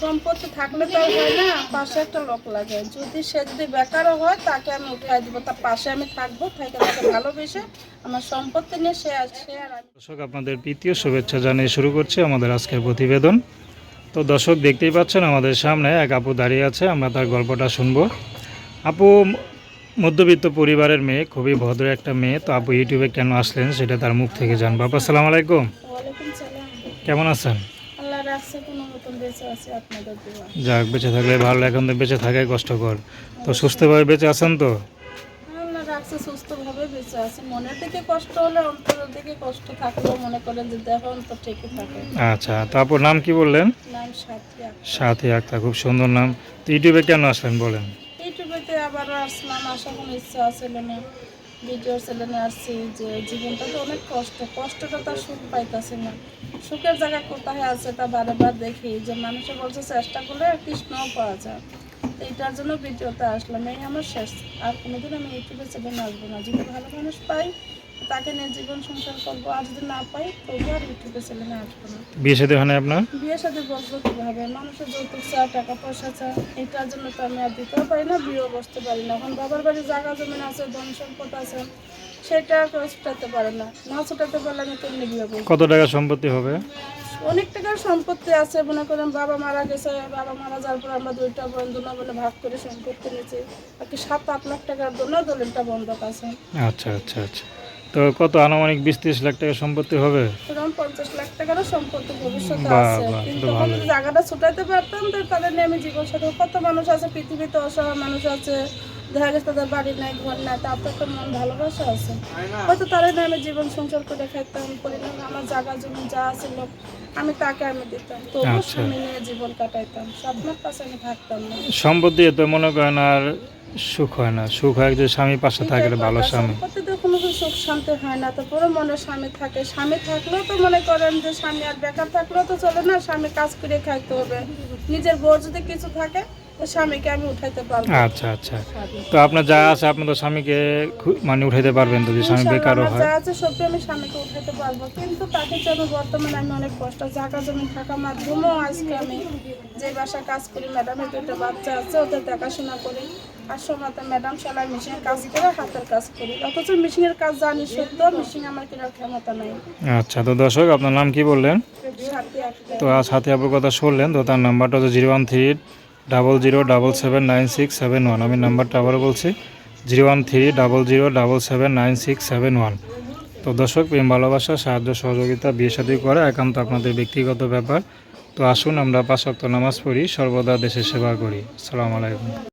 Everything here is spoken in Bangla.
সম্পত্তি থাকলে তো হয় না পাশে একটা লোক লাগে। যদি সে যদি বেকারও হয় তাকে আমি উঠাই দিব। তার পাশে আমি থাকব থেকে তাকে ভালোবেসে আমার সম্পত্তি নিয়ে সে আর দর্শক আপনাদের প্রীতীয় শুভেচ্ছা জানিয়ে শুরু করছি আমাদের আজকের প্রতিবেদন। তো দর্শক দেখতেই পাচ্ছেন আমাদের সামনে এক আপু দাঁড়িয়ে আছে আমরা তার গল্পটা শুনব। আপু মধ্যবিত্ত পরিবারের মেয়ে খুবই ভদ্র একটা মেয়ে। তো আপু ইউটিউবে কেন আসলেন সেটা তার মুখ থেকে জানব। আপু আসসালামু আলাইকুম। কেমন আছেন? রাখছে কোনো মতন বেঁচে আছে আপনাদের দোয়া যাক বেঁচে থাকলে ভালো এখন তো বেঁচে থাকাই কষ্টকর। তো সুস্থভাবে বেঁচে আছেন তো? আল্লাহ রাখছে সুস্থভাবে বেঁচে আছে। মনের দিকে কষ্ট হলে অন্তরের দিকে কষ্ট থাকলেও মনে করেন যে দেহ অন্তর ঠিকই থাকে। আচ্ছা তো আপুর নাম কি বললেন? নাম সাথিয়া। সাথী আক্তার খুব সুন্দর নাম। তো ইউটিউবে কেন আসলেন বলেন? ইউটিউবেতে আবারও আসলাম আসার কোনো ইচ্ছা আছিল না। ভিডিও চ্যানেলে আসছি যে জীবনটা তো অনেক কষ্ট, কষ্টটা তার সুখ পাইতেছে না। সুখের জায়গা কোথায় আছে তা বারে বার দেখি, যে মানুষে বলছে চেষ্টা করলে কৃষ্ণও পাওয়া যায়। তো এটার জন্য ভিডিওতে আসলাম, এই আমার শেষ। আর কোনোদিন আমি ইউটিউবে চ্যানেল আসব না। যদি ভালো মানুষ পাই তাকে নিয়ে জীবন সংসার করব। আর যদি না পাই তবু আর ইউটিউবে চ্যানেলে আসব না। বিয়ে সাথে হয় আপনার? বিয়ের সাথে বসবো কীভাবে? মানুষের যৌতুক চায় টাকা পয়সা চায় এটার জন্য তো আমি আর দিতেও পারি না বিয়েও বসতে পারি না। এখন বাবার বাড়ি জায়গা জমিন আছে ধন সম্পদ আছে সেটা কেউ ছুটাতে পারে না। না ছুটাতে পারলে আমি কেমনি বিয়ে করব? কত টাকা সম্পত্তি হবে? অনেক টাকার সম্পত্তি আছে। মনে করেন বাবা মারা গেছে বাবা মারা যাওয়ার পর আমরা দুইটা বন্ধু না বলে ভাগ করে সম্পত্তি নিয়েছি। আর কি সাত আট লাখ টাকার জন্য দলিলটা বন্ধক আছে। আচ্ছা আচ্ছা আচ্ছা। তো কত আনুমানিক বিশ ত্রিশ লাখ টাকা সম্পত্তি হবে? পঞ্চাশ লাখ টাকারও সম্পত্তি ভবিষ্যতে বাহ, আছে। কিন্তু জায়গাটা ছুটাইতে পারতাম তাদের নিয়ে আমি জীবন সাথে কত মানুষ আছে পৃথিবীতে অসহায় মানুষ আছে দেখা গেছে তাদের বাড়ি নাই ঘর নাই তার তো একটা মন ভালোবাসা আছে। হয়তো আমি জীবন সংসার করে খাইতাম পরিণাম আমার জায়গা জমি যা ছিল আমি তাকে আমি দিতাম। আচ্ছা। নিয়ে জীবন কাটাইতাম। স্বপ্নের আমি থাকতাম না। সম্পত্তি তো মনে করেন আর সুখ হয় না। সুখ হয় যে স্বামী পাশে থাকলে ভালো স্বামী। সম্পত্তিতে তো সুখ শান্তি হয় না তারপরে মনে স্বামী থাকে। স্বামী থাকলেও তো মনে করেন যে স্বামী আর বেকার থাকলেও তো চলে না, স্বামী কাজ করে খাইতে হবে। নিজের বউর যদি কিছু থাকে স্বামীকে আমি উঠাইতে পারব। আচ্ছা আচ্ছা। তো আপনার যা আছে তো স্বামীকে মানে উঠাইতে পারবেন যদি স্বামী বেকারও হয় যা আছে আমি স্বামীকে উঠাইতে পারব। কিন্তু তাকে যেন বর্তমানে আমি অনেক কষ্ট জায়গা জমি থাকা মাধ্যমেও আজকে আমি যে বাসায় কাজ করি ম্যাডামের দুটো বাচ্চা আছে ওদের দেখাশোনা করি। আর সময়তে ম্যাডাম সেলাই মেশিনে কাজ করে হাতের কাজ করি। অথচ মেশিনের কাজ জানি সত্য মেশিন আমার কেনার ক্ষমতা নেই। আচ্ছা তো দর্শক আপনার নাম কি বললেন? তো আজ হাতে আপুর কথা শুনলেন তো তার নাম্বারটা হচ্ছে zero one three double zero double seven nine six seven one আমি নাম্বারটা আবারও বলছি zero one three double zero double seven nine six seven one তো দর্শক, প্রেম, ভালোবাসা, সাহায্য, সহযোগিতা, বিয়ে সাথে করা একান্ত আপনাদের ব্যক্তিগত ব্যাপার। তো আসুন আমরা পাঁচ নামাজ পড়ি, সর্বদা দেশের সেবা করি। আসসালামু আলাইকুম।